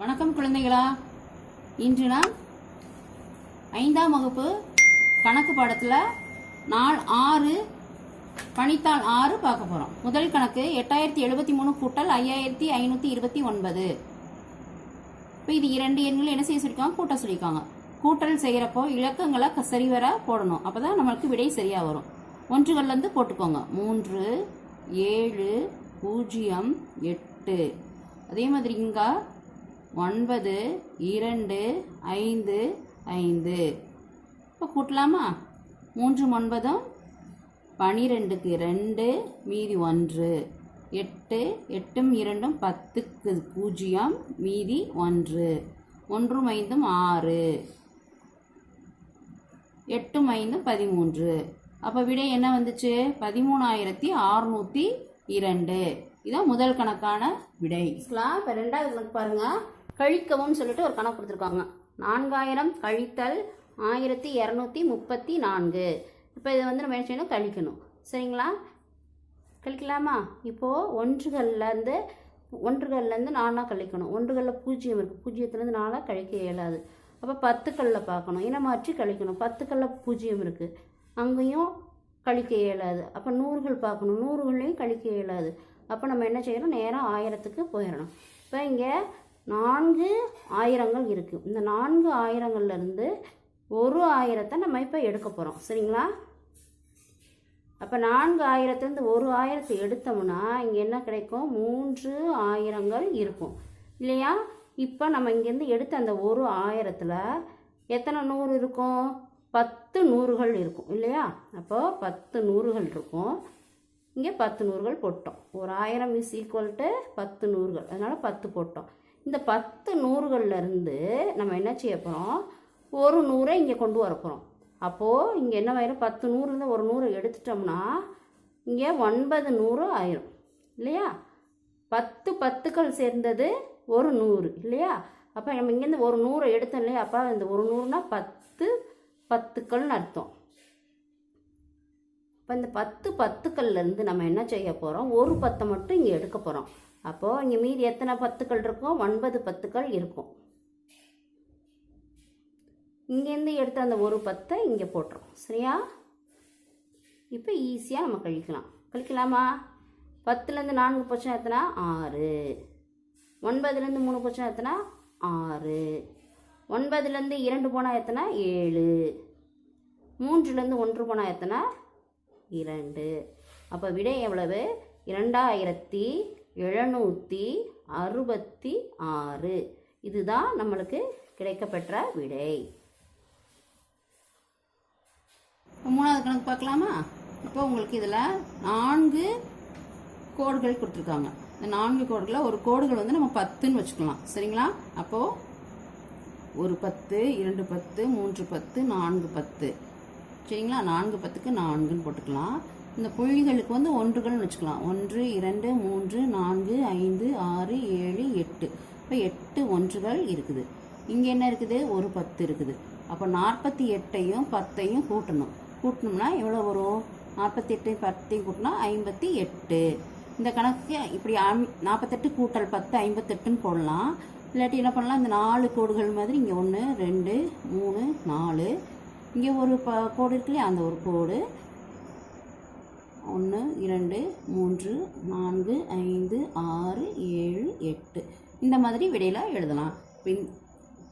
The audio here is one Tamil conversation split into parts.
வணக்கம் குழந்தைகளா. இன்று நாம் ஐந்தாம் வகுப்பு கணக்கு பாடத்தில் நாள் ஆறு பணித்தாள் ஆறு பார்க்க போகிறோம் முதல் கணக்கு எட்டாயிரத்தி எழுபத்தி மூணு கூட்டல் ஐயாயிரத்தி ஐநூற்றி இருபத்தி ஒன்பது. இப்போ இது இரண்டு எண்கள் என்ன செய்ய சொல்லியிருக்காங்க கூட்ட சொல்லியிருக்காங்க கூட்டல் செய்கிறப்போ இலக்கங்களை சரிவர போடணும். அப்போ தான் நம்மளுக்கு விடை சரியாக வரும். ஒன்றுகள்லேருந்து போட்டுக்கோங்க. மூன்று ஏழு பூஜ்ஜியம் எட்டு. அதே மாதிரி இங்கே ஒன்பது இரண்டு ஐந்து ஐந்து. இப்போ கூட்டலாமா? மூன்று ஒன்பதும் பனிரெண்டுக்கு ரெண்டு மீதி ஒன்று. எட்டு எட்டும் இரண்டும் பத்துக்கு பூஜ்ஜியம் மீதி ஒன்று. ஒன்றும் ஐந்தும் ஆறு. எட்டும் ஐந்தும் பதிமூன்று. அப்போ விடை என்ன வந்துச்சு? பதிமூணாயிரத்தி ஆறுநூற்றி இரண்டு. இதான் முதல் கணக்கான விடை. இப்போ ரெண்டாவது கணக்கு பாருங்கள் கழிக்கவும் சொல்லிட்டு ஒரு கணக்கு கொடுத்துருக்காங்க. நான்காயிரம் கழித்தல் ஆயிரத்தி இரநூத்தி முப்பத்தி நான்கு. இப்போ இதை வந்து நம்ம என்ன செய்யணும்? கழிக்கணும். சரிங்களா? கழிக்கலாமா? இப்போது ஒன்றுகள்லேருந்து ஒன்றுகள்லேருந்து நாலாக கழிக்கணும். ஒன்றுகளில் பூஜ்ஜியம் இருக்குது பூஜ்ஜியத்துலேருந்து நாலாக கழிக்க இயலாது. அப்போ பத்துக்களில் பார்க்கணும். இனம் மாற்றி கழிக்கணும். பத்துக்களில் பூஜ்ஜியம் இருக்குது அங்கேயும் கழிக்க இயலாது. அப்போ நூறுகள் பார்க்கணும். நூறுகள்லையும் கழிக்க இயலாது. அப்போ நம்ம என்ன செய்யணும்? நேராக ஆயிரத்துக்கு போயிடணும். இப்போ இங்கே நான்கு ஆயிரங்கள் இருக்குது இந்த நான்கு ஆயிரங்கள்லேருந்து ஒரு ஆயிரத்தை நம்ம இப்போ எடுக்க போகிறோம் சரிங்களா? அப்போ நான்கு ஆயிரத்துலேருந்து ஒரு ஆயிரத்தை எடுத்தோம்னா இங்கே என்ன கிடைக்கும்? மூன்று ஆயிரங்கள் இருக்கும். இல்லையா? இப்போ நம்ம இங்கேருந்து எடுத்த அந்த ஒரு ஆயிரத்தில் எத்தனை நூறு இருக்கும்? பத்து நூறுகள் இருக்கும். இல்லையா? அப்போது பத்து நூறுகள் இருக்கும். இங்கே பத்து நூறுகள் போட்டோம். ஒரு ஆயிரம் இஸ் ஈக்குவல் டு பத்து நூறுகள். அதனால் பத்து போட்டோம். இந்த பத்து நூறுகள்லேருந்து நம்ம என்ன செய்ய போகிறோம் ஒரு நூறை இங்கே கொண்டு வர போகிறோம் அப்போது இங்கே என்ன ஆயிரும்? பத்து நூறுலேருந்து ஒரு நூறை எடுத்துட்டோம்னா இங்கே ஒன்பது நூறு ஆயிரும். இல்லையா? பத்து பத்துக்கள் சேர்ந்தது ஒரு நூறு. இல்லையா? அப்போ நம்ம இங்கேருந்து ஒரு நூறை எடுத்தோம் இல்லையா? அப்போ இந்த ஒரு நூறுனா பத்து பத்துக்கள்னு அர்த்தம். இப்போ இந்த பத்து பத்துக்கள்லேருந்து நம்ம என்ன செய்ய போகிறோம் ஒரு பத்தை மட்டும் இங்கே எடுக்க போகிறோம் அப்போது இங்கே மீதி எத்தனை பத்துக்கள் இருக்கும் ஒன்பது பத்துக்கள் இருக்கும். இங்கேருந்து எடுத்த அந்த ஒரு பத்தை இங்கே போட்டுரும் சரியா? இப்போ ஈஸியாக நம்ம கழிக்கலாம். கழிக்கலாமா? பத்துலேருந்து நான்கு போச்சுன்னா எத்தனை? ஆறு. ஒன்பதுலேருந்து மூணு போச்சுன்னா எத்தனா? ஆறு. ஒன்பதுலேருந்து இரண்டு போனால் எத்தனை? ஏழு. மூன்றுலேருந்து ஒன்று போனால் எத்தனை? இரண்டு. அப்போ விடை எவ்வளவு? இரண்டாயிரத்தி எழுநூற்றி அறுபத்தி ஆறு. இதுதான் நம்மளுக்கு கிடைக்கப்பெற்ற விடை. மூணாவது கணக்கு பார்க்கலாமா? இப்போ உங்களுக்கு இதில் நான்கு கோடுகள் கொடுத்துருக்காங்க. இந்த நான்கு கோடுகளில் ஒரு கோடுகள் வந்து நம்ம பத்துன்னு வச்சுக்கலாம். சரிங்களா? அப்போது ஒரு பத்து இரண்டு பத்து மூன்று பத்து நான்கு பத்து. சரிங்களா? நான்கு பத்துக்கு நான்குன்னு போட்டுக்கலாம். இந்த புள்ளிகளுக்கு வந்து ஒன்றுகள்னு வச்சுக்கலாம். ஒன்று இரண்டு மூன்று நான்கு ஐந்து ஆறு ஏழு எட்டு. இப்போ எட்டு ஒன்றுகள் இருக்குது. இங்கே என்ன இருக்குது? ஒரு பத்து இருக்குது. அப்போ நாற்பத்தி எட்டையும் பத்தையும் கூட்டணும். கூட்டணும்னா எவ்வளோ வரும்? நாற்பத்தி எட்டையும் பத்தையும் கூட்டினா ஐம்பத்தி எட்டு. இந்த கணக்கு இப்படி நாற்பத்தெட்டு கூட்டல் பத்து ஐம்பத்தெட்டுன்னு போடலாம். இல்லாட்டி என்ன பண்ணலாம்? இந்த நாலு கோடுகள் மாதிரி இங்கே ஒன்று ரெண்டு மூணு நாலு. இங்கே ஒரு ப கோடு இருக்கு இல்லையா? அந்த ஒரு கோடு. ஒன்று இரண்டு மூன்று நான்கு ஐந்து ஆறு ஏழு எட்டு. இந்த மாதிரி விடையில் எழுதலாம். பின்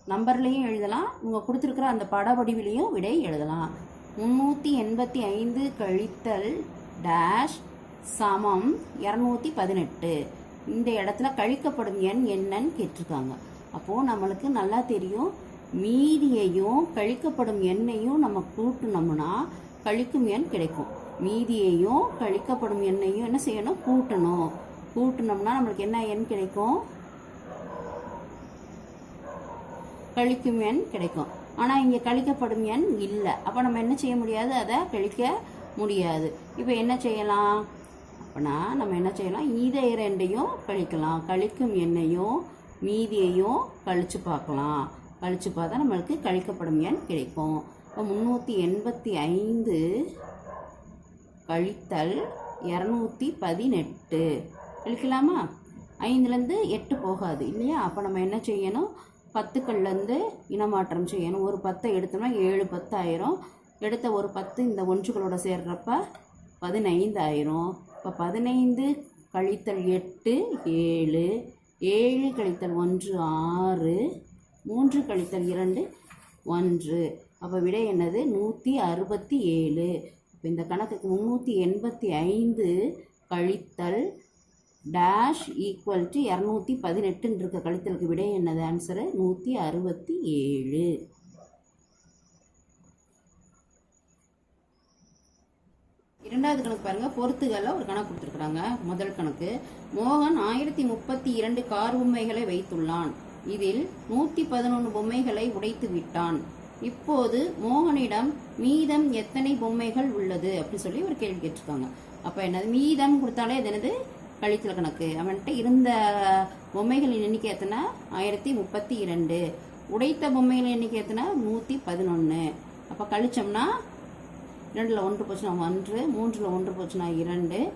நம்பர்லேயும் எழுதலாம். உங்கள் கொடுத்துருக்குற அந்த பட வடிவிலையும் விடை எழுதலாம். முந்நூற்றி எண்பத்தி ஐந்து கழித்தல் டேஷ் சமம் இரநூத்தி பதினெட்டு. இந்த இடத்துல கழிக்கப்படும் எண் என்னன்னு கேட்டிருக்காங்க. அப்போது நம்மளுக்கு நல்லா தெரியும். மீதியையும் கழிக்கப்படும் எண்ணையும் நம்ம கூட்டினோம்னா கழிக்கும் எண் கிடைக்கும். மீதியையும் கழிக்கப்படும் எண்ணையும் என்ன செய்யணும்? கூட்டணும். கூட்டினோம்னா நம்மளுக்கு என்ன எண் கிடைக்கும்? கழிக்கும் எண் கிடைக்கும். ஆனால் இங்கே கழிக்கப்படும் எண் இல்லை. அப்போ நம்ம என்ன செய்ய முடியாது? அதை கழிக்க முடியாது. இப்போ என்ன செய்யலாம்? அப்படின்னா நம்ம என்ன செய்யலாம்? இதை இரண்டையும் கழிக்கலாம். கழிக்கும் எண்ணையும் மீதியையும் கழிச்சு பார்க்கலாம். கழிச்சு பார்த்தா நம்மளுக்கு கழிக்கப்படும் எண் கிடைக்கும். இப்போ முந்நூற்றி எண்பத்தி ஐந்து கழித்தல் இரநூத்தி பதினெட்டு. கழிக்கலாமா? ஐந்துலேருந்து எட்டு போகாது இல்லையா? அப்போ நம்ம என்ன செய்யணும்? பத்துக்கள்லேருந்து இனமாற்றம் செய்யணும். ஒரு பத்தை எடுத்தோம்னா ஏழு பத்து ஆயிரும் எடுத்த ஒரு பத்து இந்த ஒன்றுகளோட சேர்றப்ப பதினைந்து ஆயிரும் இப்போ பதினைந்து கழித்தல் எட்டு ஏழு. ஏழு கழித்தல் ஒன்று ஆறு. மூன்று கழித்தல் இரண்டு ஒன்று. அப்போ விடை என்னது? நூற்றி அறுபத்தி ஏழு. இப்போ இந்த கணக்குக்கு முந்நூற்றி எண்பத்தி ஐந்து கழித்தல் டேஷ் ஈக்குவல் டு இரநூத்தி பதினெட்டுன்னு இருக்க கழித்தலுக்கு விடை என்னது? ஆன்சரு நூற்றி அறுபத்தி ஏழு. இரண்டாவது கணக்கு பாருங்கள் பொறுத்துகளில் ஒரு கணக்கு கொடுத்துருக்குறாங்க. முதல் கணக்கு. மோகன் ஆயிரத்தி முப்பத்தி இரண்டு கார் பொம்மைகளை வைத்துள்ளான். இதில் நூற்றி பதினொன்று பொம்மைகளை உடைத்து விட்டான். இப்போது மோகனிடம் மீதம் எத்தனை பொம்மைகள் உள்ளது? அப்படின்னு சொல்லி ஒரு கேள்வி கேட்டிருக்காங்க. அப்போ என்னது? மீதம் கொடுத்தாலே அது என்னது? கழித்தல் கணக்கு. அவன்கிட்ட இருந்த பொம்மைகளின் எண்ணிக்கை எத்தனை? ஆயிரத்தி முப்பத்தி இரண்டு. உடைத்த பொம்மைகளின் எண்ணிக்கை எத்தனை? நூற்றி பதினொன்று அப்போ கழிச்சோம்னா இரண்டில் ஒன்று போச்சுன்னா ஒன்று மூன்றில் ஒன்று போச்சுன்னா இரண்டு.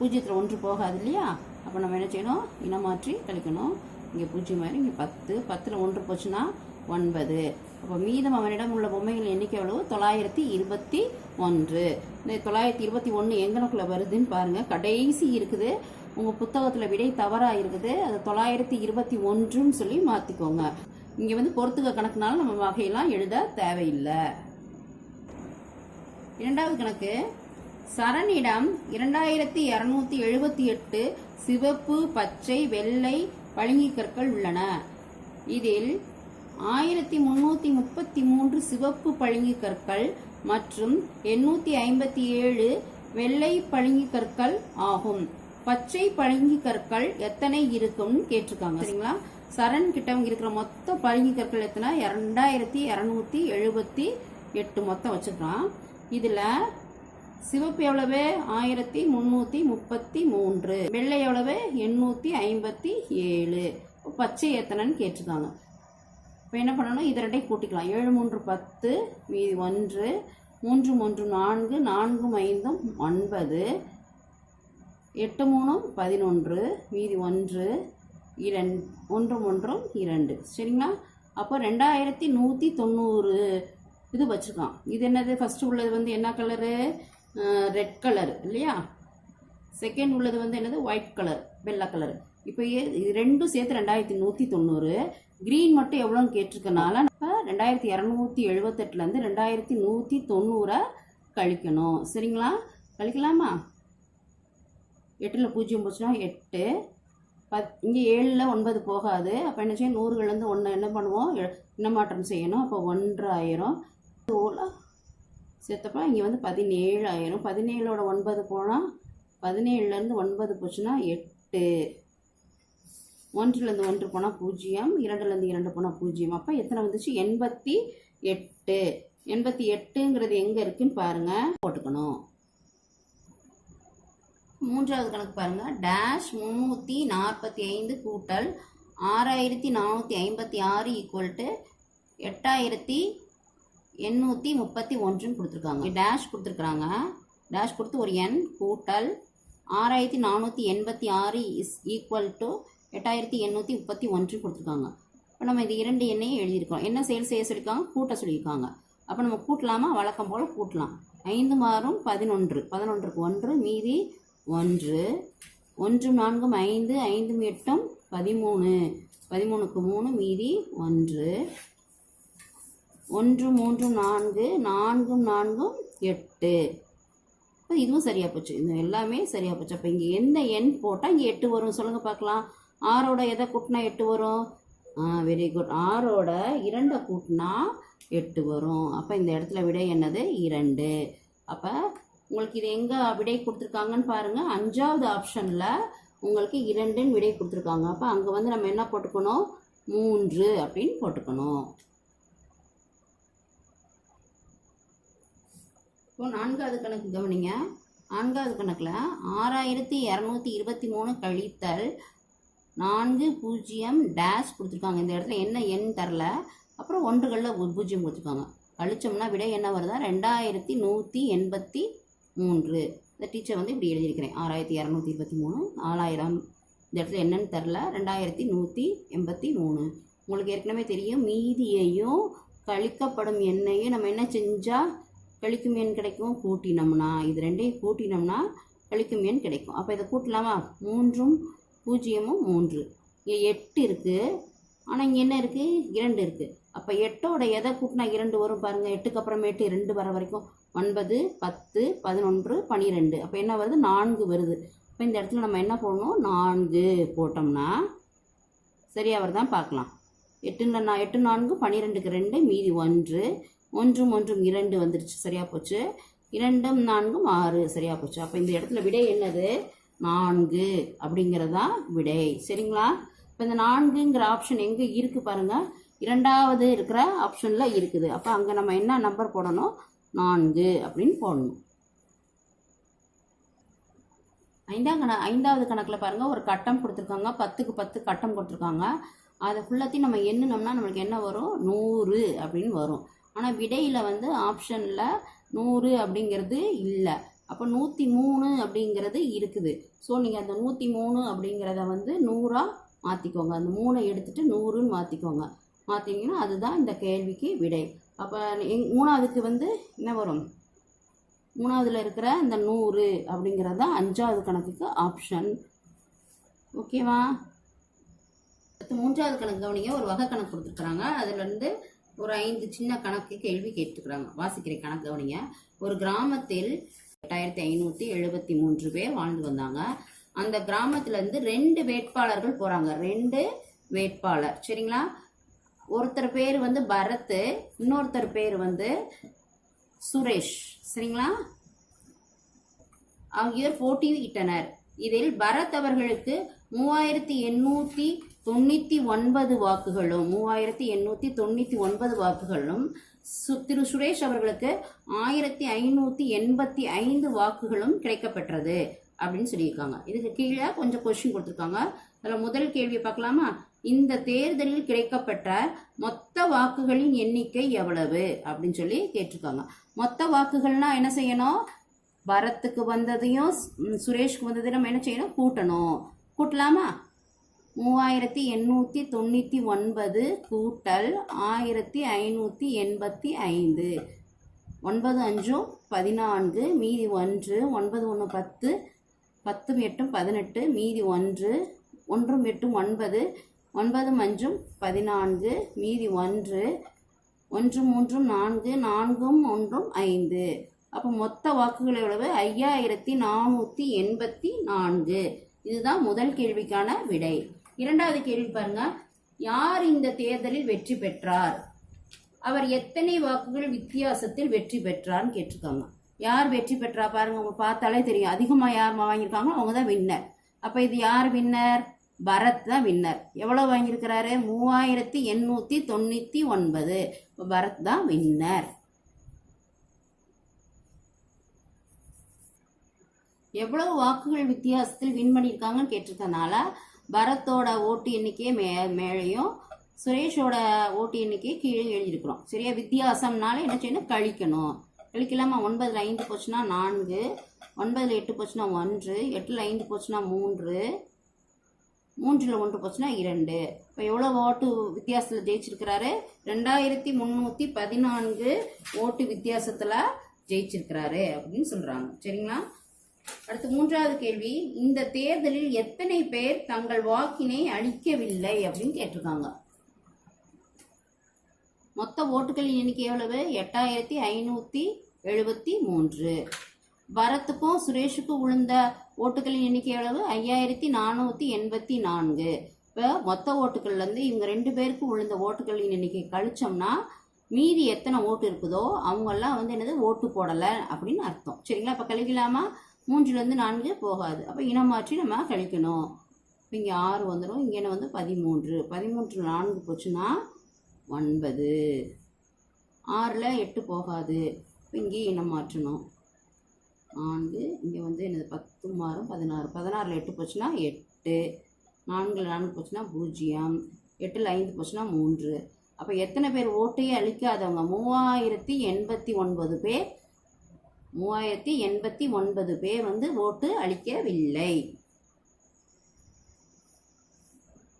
பூஜ்ஜியத்தில் ஒன்று போகாது இல்லையா? அப்போ நம்ம என்ன செய்யணும்? இனமாற்றி கழிக்கணும். இங்கே பூஜ்ஜியம் மாதிரி இங்கே பத்து. பத்தில் ஒன்று போச்சுன்னா ஒன்பது. அப்போ மீதம் அவனிடம் உள்ள பொம்மைகள் எண்ணிக்கை எவ்வளவு? தொள்ளாயிரத்தி இருபத்தி ஒன்று. இந்த தொள்ளாயிரத்தி இருபத்தி ஒன்று எங்கனக்குள்ள வருதுன்னு பாருங்கள் கடைசி இருக்குது. உங்கள் புத்தகத்தில் விடை தவறாக இருக்குது. அது தொள்ளாயிரத்தி இருபத்தி ஒன்றுன்னு சொல்லி மாற்றிக்கோங்க இங்கே வந்து பொறுத்துக்க கணக்குனால நம்ம வகையெல்லாம் எழுத தேவையில்லை. இரண்டாவது கணக்கு. சரணிடம் இரண்டாயிரத்தி இருநூத்தி எழுபத்தி எட்டு சிவப்பு பச்சை வெள்ளை பளிங்கு கற்கள் உள்ளன. இதில் ஆயிரத்தி முன்னூத்தி முப்பத்தி மூன்று சிவப்பு பளிங்கு கற்கள் மற்றும் எண்ணூத்தி ஐம்பத்தி ஏழு வெள்ளை பளிங்கு கற்கள் ஆகும். பச்சை பளிங்கு கற்கள் எத்தனை இருக்கும்னு கேட்டிருக்காங்க. சரிங்களா? சரண் கிட்ட இருக்கிற மொத்த பளிங்கு கற்கள் எத்தனை? இரண்டாயிரத்தி இரநூத்தி எழுபத்தி எட்டு மொத்தம் வச்சிருக்கான். இதுல சிவப்பு எவ்வளவு? ஆயிரத்தி முன்னூத்தி முப்பத்தி மூன்று. வெள்ளை எவ்வளவு? எண்ணூத்தி ஐம்பத்தி ஏழு. பச்சை எத்தனைன்னு கேட்டிருக்காங்க. இப்போ என்ன பண்ணணும் இது ரெண்டையும் கூட்டிக்கலாம். ஏழு மூன்று பத்து மீதி ஒன்று மூன்று மூன்று நான்கு நான்கும் ஐந்தும் ஒன்பது எட்டு மூணும் பதினொன்று மீதி ஒன்று இரண்டு ஒன்றும் ஒன்றும் இரண்டு. சரிங்களா? அப்போ ரெண்டாயிரத்தி நூற்றி தொண்ணூறு இது வச்சுருக்கான். இது என்னது? ஃபஸ்ட்டு உள்ளது வந்து என்ன கலரு ரெட் கலர் இல்லையா? செகண்ட் உள்ளது வந்து என்னது? ஒயிட் கலர் வெள்ளை கலர் இப்போ ஏ- இது ரெண்டும் சேர்த்து ரெண்டாயிரத்தி நூற்றி தொண்ணூறு. க்ரீன் மட்டும் எவ்வளோன்னு கேட்டிருக்கனால நம்ம ரெண்டாயிரத்தி இரநூத்தி எழுபத்தெட்டுலேருந்து ரெண்டாயிரத்தி நூற்றி தொண்ணூறை கழிக்கணும். சரிங்களா? கழிக்கலாமா? எட்டில் பூஜ்ஜியம் போச்சுன்னா எட்டு. பத் இங்கே ஏழில் ஒன்பது போகாது. அப்போ என்ன செய்யும் நூறுகள்லேருந்து ஒன்று என்ன பண்ணுவோம்? இனமாற்றம் செய்யணும்? அப்போ ஒன்றாயிரம். தோலை. சேர்த்தப்போ இங்கே வந்து பதினேழு ஆயிரும் பதினேழோட ஒன்பது போனால் பதினேழுலேருந்து ஒன்பது போச்சுன்னா எட்டு. ஒன்றுலேருந்து ஒன்று போனால் பூஜ்ஜியம் இரண்டுலேருந்து இரண்டு போனால் பூஜ்ஜியம். அப்போ எத்தனை வந்துச்சு? எண்பத்தி எட்டு. எண்பத்தி எட்டுங்கிறது எங்கே இருக்குன்னு பாருங்கள் போட்டுக்கணும். மூன்றாவது கணக்கு பாருங்கள் டேஷ் முந்நூற்றி நாற்பத்தி ஐந்து கூட்டல் ஆறாயிரத்தி நானூற்றி ஐம்பத்தி ஆறு ஈக்குவல் டு எட்டாயிரத்தி எண்ணூற்றி முப்பத்தி ஒன்றுன்னு கொடுத்துருக்காங்க. டேஷ் கொடுத்துருக்குறாங்க. டேஷ் கொடுத்து ஒரு எண் கூட்டல் ஆறாயிரத்தி நானூற்றி எண்பத்தி ஆறு இஸ் ஈக்குவல் டு எட்டாயிரத்தி எண்ணூற்றி முப்பத்தி ஒன்று கொடுத்துருக்காங்க. இப்போ நம்ம இது இரண்டு எண்ணையும் எழுதியிருக்கோம். என்ன செயல் செய்ய சொல்லியிருக்காங்க கூட்ட சொல்லியிருக்காங்க. அப்போ நம்ம கூட்டலாமா? வழக்கம் போல் கூட்டலாம். ஐந்து மாறும் பதினொன்று. பதினொன்றுக்கு ஒன்று மீதி ஒன்று. ஒன்று நான்கும் ஐந்து ஐந்தும் எட்டும் பதிமூணு. பதிமூணுக்கு மூணு மீதி ஒன்று. ஒன்று மூன்று நான்கு நான்கும் நான்கும் எட்டு. இப்போ இதுவும் சரியாக போச்சு. இந்த எல்லாமே சரியாக போச்சு. அப்போ இங்கே எந்த எண் போட்டால் இங்கே எட்டு வரும்? சொல்லுங்கள் பார்க்கலாம். ஆறோட எதை கூட்டினா எட்டு வரும்? ஆ வெரி குட் ஆறோட இரண்டை கூட்டினா எட்டு வரும். அப்போ இந்த இடத்துல விடை என்னது? இரண்டு. அப்போ உங்களுக்கு இது எங்கே விடை கொடுத்துருக்காங்கன்னு பாருங்கள் அஞ்சாவது ஆப்ஷனில் உங்களுக்கு இரண்டுன்னு விடை கொடுத்துருக்காங்க. அப்போ அங்கே வந்து நம்ம என்ன போட்டுக்கணும்? மூன்று அப்படின்னு போட்டுக்கணும். இப்போ நான்காவது கணக்கு கவனிங்க. நான்காவது கணக்கில் ஆறாயிரத்தி இரநூத்தி இருபத்தி மூணு கழித்தல் நான்கு பூஜ்ஜியம் டேஷ் கொடுத்துருக்காங்க. இந்த இடத்துல என்ன எண் தரல? அப்புறம் ஒன்றுகளில் பூஜ்ஜியம் கொடுத்துருக்காங்க. கழிச்சோம்னா விட என்ன வருதா? ரெண்டாயிரத்தி நூற்றி எண்பத்தி மூன்று. இந்த டீச்சர் வந்து இப்படி எழுதியிருக்கிறேன். ஆறாயிரத்தி இரநூத்தி இருபத்தி மூணு நாலாயிரம். இந்த இடத்துல என்னன்னு தெரில? ரெண்டாயிரத்தி நூற்றி எண்பத்தி மூணு. உங்களுக்கு ஏற்கனவே தெரியும் மீதியையும் கழிக்கப்படும் எண்ணையும் நம்ம என்ன செஞ்சால் கழிக்கும் எண் கிடைக்கும்? கூட்டினோம்னா. இது ரெண்டையும் கூட்டினோம்னா கழிக்கும் எண் கிடைக்கும். அப்போ இதை கூட்டலாமா? மூன்றும் பூஜ்ஜியமும் மூன்று. இங்கே எட்டு இருக்குது ஆனால் இங்கே என்ன இருக்குது இரண்டு இருக்குது அப்போ எட்டோட எதை கூட்டினா இரண்டு வரும் பாருங்கள் எட்டுக்கு அப்புறமேட்டு ரெண்டு வர வரைக்கும். ஒன்பது பத்து பதினொன்று பன்னிரெண்டு அப்போ என்ன வருது? நான்கு வருது. இப்போ இந்த இடத்துல நம்ம என்ன போடணும்? நான்கு போட்டோம்னா சரியாக வருதான் பார்க்கலாம். எட்டுல நான் எட்டு நான்கு பன்னிரெண்டுக்கு ரெண்டு மீதி ஒன்று. ஒன்றும் ஒன்றும் இரண்டு வந்துருச்சு. சரியாக போச்சு. இரண்டும் நான்கும் ஆறு. சரியாக போச்சு. அப்போ இந்த இடத்துல விடை என்னது? நான்கு அப்படிங்கிறதா விடை. சரிங்களா? இப்போ இந்த நான்குங்கிற ஆப்ஷன் எங்கே இருக்குது பாருங்கள் இரண்டாவது இருக்கிற ஆப்ஷனில் இருக்குது. அப்போ அங்கே நம்ம என்ன நம்பர் போடணும்? நான்கு அப்படின்னு போடணும். ஐந்தாம் கண ஐந்தாவது கணக்கில் பாருங்கள் ஒரு கட்டம் கொடுத்துருக்காங்க. பத்துக்கு பத்து கட்டம் கொடுத்துருக்காங்க. அதை ஃபுல்லாத்தையும் நம்ம எண்ணினோம்னா நம்மளுக்கு என்ன வரும்? நூறு அப்படின்னு வரும். ஆனால் விடையில் வந்து ஆப்ஷனில் நூறு அப்படிங்கிறது இல்லை. அப்போ நூற்றி மூணு அப்படிங்கிறது இருக்குது. ஸோ நீங்கள் அந்த நூற்றி மூணு அப்படிங்கிறத வந்து நூறாக மாற்றிக்கோங்க அந்த மூணை எடுத்துகிட்டு நூறுன்னு மாற்றிக்கோங்க மாற்றிங்கன்னா அதுதான் இந்த கேள்விக்கு விடை. அப்போ எங் மூணாவதுக்கு வந்து என்ன வரும்? மூணாவதுல இருக்கிற இந்த நூறு அப்படிங்கிறது தான் அஞ்சாவது கணக்குக்கு ஆப்ஷன் ஓகேவா அடுத்து மூன்றாவது கணக்கு கவனிங்க. ஒரு வகை கணக்கு கொடுத்துருக்குறாங்க. அதுலேருந்து ஒரு ஐந்து சின்ன கணக்கு கேள்வி கேட்டுக்கிறாங்க. வாசிக்கிற கணக்கு கவனிங்க. ஒரு கிராமத்தில் எட்டாயிரத்தி ஐநூற்றி எழுபத்தி மூன்று பேர் வாழ்ந்து வந்தாங்க. அந்த கிராமத்துல இருந்து ரெண்டு வேட்பாளர்கள் போகிறாங்க ரெண்டு வேட்பாளர். சரிங்களா? ஒருத்தர் பேர் வந்து பரத் இன்னொருத்தர் பேர் வந்து சுரேஷ். சரிங்களா? ஆகியோர் போட்டியிட்டனர். இதில் பரத் அவர்களுக்கு மூவாயிரத்தி எண்ணூற்றி தொண்ணூற்றி ஒன்பது வாக்குகளும் மூவாயிரத்தி எண்ணூற்றி தொண்ணூற்றி ஒன்பது வாக்குகளும் சு திரு சுரேஷ் அவர்களுக்கு ஆயிரத்தி ஐநூற்றி எண்பத்தி ஐந்து வாக்குகளும் கிடைக்கப்பெற்றது அப்படின்னு சொல்லியிருக்காங்க. இதுக்கு கீழே கொஞ்சம் கொஸ்டின் கொடுத்துருக்காங்க. அதில் முதல் கேள்வியை பார்க்கலாமா? இந்த தேர்தலில் கிடைக்கப்பெற்ற மொத்த வாக்குகளின் எண்ணிக்கை எவ்வளவு? அப்படின்னு சொல்லி கேட்டிருக்காங்க. மொத்த வாக்குகள்னா என்ன செய்யணும்? பரத்துக்கு வந்ததையும் சுரேஷ்க்கு வந்ததையும் நம்ம என்ன செய்யணும்? கூட்டணும். கூட்டலாமா? மூவாயிரத்தி எண்ணூற்றி தொண்ணூற்றி ஒன்பது கூட்டல் ஆயிரத்தி ஐநூற்றி எண்பத்தி ஐந்து. ஒன்பது அஞ்சும் பதினான்கு மீதி ஒன்று ஒன்பது ஒன்று பத்து பத்தும் எட்டும் பதினெட்டு மீதி ஒன்று ஒன்றும் எட்டும் ஒன்பது ஒன்பதும் அஞ்சும் பதினான்கு மீதி ஒன்று ஒன்று மூன்றும் நான்கு நான்கும் ஒன்றும் ஐந்து. அப்போ மொத்த வாக்குகள் எவ்வளவு ஐயாயிரத்தி நானூற்றி எண்பத்தி நான்கு. இதுதான் முதல் கேள்விக்கான விடை. இரண்டாவது கேள்வி பாருங்க. யார் இந்த தேர்தலில் வெற்றி பெற்றார்? அவர் எத்தனை வாக்குகள் வித்தியாசத்தில் வெற்றி பெற்றார்னு கேட்டிருக்காங்க. யார் வெற்றி பெற்றா பாருங்க அவங்க பார்த்தாலே தெரியும். அதிகமா யார் வாங்கியிருக்காங்க அவங்க தான் வின்னர் அப்ப இது யார் வின்னர் பரத் தான் வின்னர் எவ்வளவு வாங்கியிருக்கிறாரு? மூவாயிரத்தி எண்ணூத்தி தொண்ணூத்தி ஒன்பது. பரத் தான் வின்னர் எவ்வளவு வாக்குகள் வித்தியாசத்தில் வின் பண்ணியிருக்காங்கன்னு கேட்டிருக்கனால பரத்தோட ஓட்டு எண்ணிக்கையே மே மேலேயும் சுரேஷோட ஓட்டு எண்ணிக்கையை கீழே எழுதியிருக்கிறோம். சரியா? வித்தியாசம்னால என்ன செய்யணும்? கழிக்கணும். கழிக்கலாமா? ஒன்பதில் ஐந்து போச்சுன்னா நான்கு. ஒன்பதில் எட்டு போச்சுன்னா ஒன்று. எட்டில் ஐந்து போச்சுன்னா மூன்று. மூன்றில் ஒன்று போச்சுன்னா இரண்டு. இப்போ எவ்வளோ ஓட்டு வித்தியாசத்தில் ஜெயிச்சிருக்கிறாரு? ரெண்டாயிரத்தி முந்நூற்றி பதினான்கு ஓட்டு வித்தியாசத்தில் ஜெயிச்சிருக்கிறாரு அப்படின்னு சொல்கிறாங்க சரிங்களா? அடுத்து மூன்றாவது கேள்வி இந்த தேர்தலில் எத்தனை பேர் தங்கள் வாக்கினை அளிக்கவில்லை அப்படின்னு கேட்டிருக்காங்க. மொத்த ஓட்டுகளின் எண்ணிக்கை எவ்வளவு? எட்டாயிரத்தி ஐநூற்றி எழுபத்தி மூன்று. பரத்துக்கும் சுரேஷுக்கும் விழுந்த ஓட்டுகளின் எண்ணிக்கை எவ்வளவு? ஐயாயிரத்தி நானூற்றி எண்பத்தி நான்கு. இப்போ மொத்த ஓட்டுகள்லேருந்து இவங்க ரெண்டு பேருக்கு விழுந்த ஓட்டுகளின் எண்ணிக்கை கழிச்சோம்னா மீதி எத்தனை ஓட்டு இருக்குதோ அவங்கெல்லாம் வந்து என்னது ஓட்டு போடலை அப்படின்னு அர்த்தம். சரிங்களா? இப்போ கழிக்கலாமா மூன்றுலேருந்து நான்கு போகாது. அப்போ இனம் மாற்றி நம்ம கழிக்கணும். இப்போ இங்கே ஆறு வந்துடும் இங்கே வந்து பதிமூன்று. பதிமூன்று நான்கு போச்சுன்னா ஒன்பது. ஆறில் எட்டு போகாது. இப்போ இங்கே இனம் மாற்றணும். நான்கு இங்கே வந்து என்னது? பத்து மாறும் பதினாறு. பதினாறில் எட்டு போச்சுன்னா எட்டு. நான்கில் நான்கு போச்சுன்னா பூஜ்ஜியம். எட்டில் ஐந்து போச்சுன்னா மூன்று. அப்போ எத்தனை பேர் ஓட்டையே அளிக்காதவங்க மூவாயிரத்தி எண்பத்தி ஒன்பது பேர் மூவாயிரத்தி எண்பத்தி ஒன்பது பேர் வந்து ஓட்டு அளிக்கவில்லை.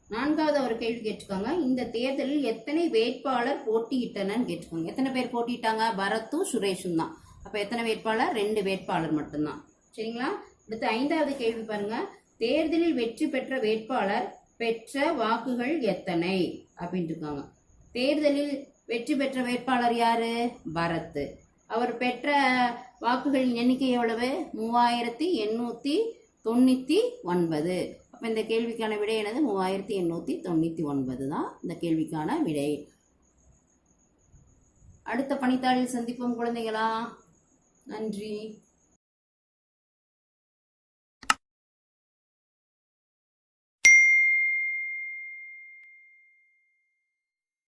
நான்காவது ஒரு கேள்வி கேட்டிருக்காங்க இந்த தேர்தலில் எத்தனை வேட்பாளர் போட்டியிட்டனன்னு கேட்டிருக்காங்க எத்தனை பேர் போட்டியிட்டாங்க? பரத்தும் சுரேஷும் தான். அப்போ எத்தனை வேட்பாளர்? ரெண்டு வேட்பாளர் மட்டும்தான். சரிங்களா? அடுத்து ஐந்தாவது கேள்வி பாருங்க. தேர்தலில் வெற்றி பெற்ற வேட்பாளர் பெற்ற வாக்குகள் எத்தனை? அப்படின்ட்டு இருக்காங்க. தேர்தலில் வெற்றி பெற்ற வேட்பாளர் யாரு? பரத் அவர் பெற்ற வாக்குகளின் எண்ணிக்கை எவ்வளவு? மூவாயிரத்தி எண்ணூற்றி தொண்ணூற்றி ஒன்பது. அப்போ இந்த கேள்விக்கான விடை என்னது? மூவாயிரத்தி எண்ணூற்றி தொண்ணூற்றி ஒன்பது தான் இந்த கேள்விக்கான விடை. அடுத்த பணித்தாளில் சந்திப்போம் குழந்தைகளா? நன்றி.